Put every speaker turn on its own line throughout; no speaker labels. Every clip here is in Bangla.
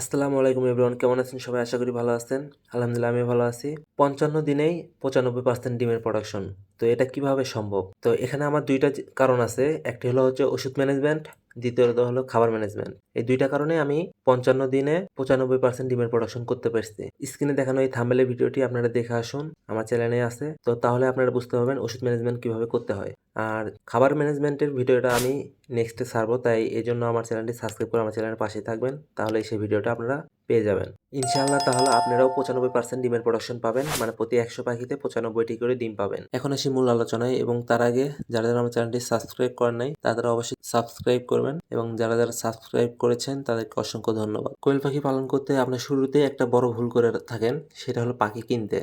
আসসালামু আলাইকুম এভরিওয়ান, কেমন আছেন সবাই? আশা করি ভালো আছেন। আলহামদুলিল্লাহ আমি ভালো আছি। পঞ্চান্ন দিনেই পঁচানব্বই পার্সেন্ট ডিমের প্রোডাকশন তো এটা কীভাবে সম্ভব? তো এখানে আমার দুইটা কারণ আছে। একটি হলো হচ্ছে ওষুধ ম্যানেজমেন্ট দ্বিতীয়ত হলো খাবার ম্যানেজমেন্ট এই দুইটা কারণে আমি পঞ্চান্ন দিনে পঁচানব্বই পার্সেন্ট ডিমের প্রোডাকশন করতে পারছি। স্ক্রিনে দেখানো এই থাম্বেলের ভিডিওটি আপনারা দেখে আসুন, আমার চ্যানেলে আছে। তো তাহলে আপনারা বুঝতে পারবেন ওষুধ ম্যানেজমেন্ট কীভাবে করতে হয়। আর খাবার ম্যানেজমেন্টের ভিডিওটা আমি নেক্সটে ছাড়বো, তাই এই জন্য আমার চ্যানেলটি সাবস্ক্রাইব করে আমার চ্যানেলের পাশে থাকবেন। তাহলে সেই ভিডিওটা আপনারা পেয়ে যাবেন। ইনশাআল্লাহ তাহলে আপনারাও পঁচানব্বই পার্সেন্ট ডিমের প্রোডাকশন পাবেন মানে প্রতি একশো পাখিতে পঁচানব্বইটি করে ডিম পাবেন। এখন আসি মূল আলোচনায়, এবং তার আগে যারা যারা আমার চ্যানেলটি সাবস্ক্রাইব করেন নাই তারা অবশ্যই সাবস্ক্রাইব করবেন এবং যারা যারা সাবস্ক্রাইব করেছেন তাদেরকে অসংখ্য ধন্যবাদ। কোয়েল পাখি পালন করতে আপনার শুরুতেই একটা বড় ভুল করে থাকেন, সেটা হলো পাখি কিনতে।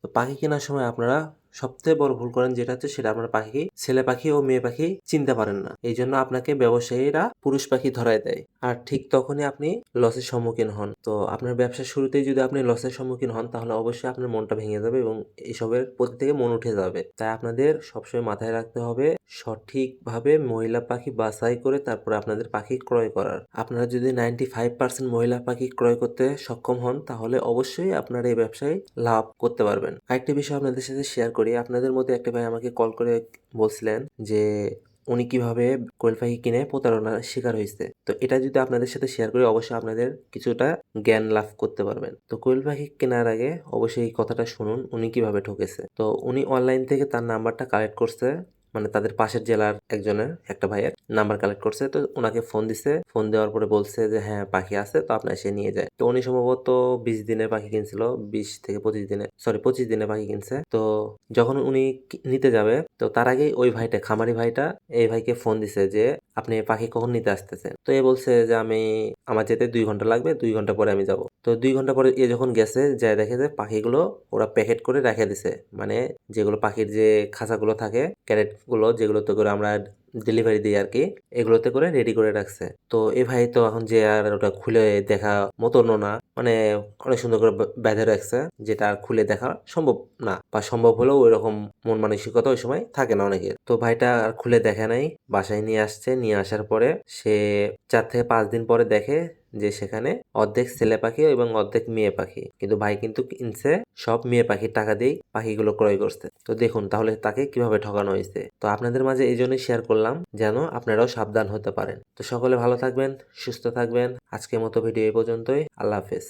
তো পাখি কেনার সময় আপনারা সবথেকে বড় ভুল করেন যেটা হচ্ছে সেটা আপনার পাখি ছেলে পাখি ও মেয়ে পাখি চিনতে পারেন না। এই জন্য আপনাকে ব্যবসায়ীরা পুরুষ পাখি ধরায় দেয়। আর ঠিক তখনই আপনি লসের সম্মুখীন হন। তো আপনার ব্যবসার শুরুতেই যদি আপনি লসের সম্মুখীন হন, তাহলে অবশ্যই আপনার মনটা ভেঙে যাবে এবং এসবের প্রতি থেকে মন উঠে যাবে। তাই আপনাদের সবসময় মাথায় রাখতে হবে সঠিকভাবে মহিলা পাখি বাছাই করে তারপরে আপনাদের পাখি ক্রয় করার। আপনারা যদি নাইনটি ফাইভ পার্সেন্ট মহিলা পাখি ক্রয় করতে সক্ষম হন, তাহলে অবশ্যই আপনারা এই ব্যবসায় লাভ করতে পারবেন। আরেকটি বিষয় আপনাদের সাথে শেয়ার করি। আপনাদের মধ্যে একটা ভাই আমাকে কল করে বলছিলেন যে, উনি কীভাবে কোয়েল পাখি কিনে প্রতারণার শিকার হয়েছে। তো এটা যদি আপনাদের সাথে শেয়ার করি, অবশ্যই আপনাদের কিছুটা জ্ঞান লাভ করতে পারবেন। তো কোয়েল পাখি কেনার আগে অবশ্যই এই কথাটা শুনুন, উনি কীভাবে ঠকেছে। তো উনি অনলাইন থেকে তার নাম্বারটা কালেক্ট করছে। মানে তাদের পাশের জেলার একজনের একটা ভাইয়ের নাম্বার কালেক্ট করছে। তো ওনাকে ফোন দিছে। ফোন দেওয়ার পরে বলছে যে হ্যাঁ পাখি আছে, তো আপনার সে নিয়ে যায়। তো উনি সম্ভবত বিশ দিনের পাখি কিনছিল, বিশ থেকে পঁচিশ দিনে সরি পঁচিশ দিনের পাখি কিনছে। তো যখন উনি নিতে যাবে, তো তার আগে ওই ভাইটা, খামারি ভাইটা, এই ভাইকে ফোন দিছে যে, আপনি পাখি কখন নিতে আসতেছেন? তো এ বলছে যে, আমি, আমার যেতে দুই ঘণ্টা লাগবে, দুই ঘণ্টা পরে আমি যাব। তো দুই ঘণ্টা পরে এ যখন গেছে, যায় দেখে যে, পাখিগুলো ওরা প্যাকেট করে রেখে দিছে। মানে যেগুলো পাখির যে খাঁচাগুলো থাকে ক্যারেট গুলো যেগুলোতে করে আমরা ডেলিভারি দিই আর কি, এগুলোতে করে রেডি করে রাখছে। তো এ ভাই তো এখন যে আর ওটা খুলে দেখা মতনও না মানে অনেক সুন্দর করে বেঁধে রাখছে, যেটা আর খুলে দেখা সম্ভব না বা সম্ভব হলেও ওই রকম মন মানসিকতা ওই সময় থাকে না অনেকের। তো ভাইটা আর খুলে দেখে নাই, বাসায় নিয়ে আসছে, নিয়ে আসার পরে সে চার থেকে পাঁচ দিন পরে দেখে যে সেখানে অর্ধেক ছেলে পাখি এবং অর্ধেক মেয়ে পাখি। কিন্তু ভাই কিন্তু কিনছে সব মেয়ে পাখির টাকা দিয়ে পাখিগুলো ক্রয় করছে। তো দেখুন তাহলে তাকে কীভাবে ঠকানো হয়েছে। তো আপনাদের মাঝে এই জন্যই শেয়ার করলাম যেন আপনারাও সাবধান হতে পারেন। তো সকলে ভালো থাকবেন, সুস্থ থাকবেন। আজকের মতো ভিডিও এই পর্যন্তই। আল্লাহ হাফেজ।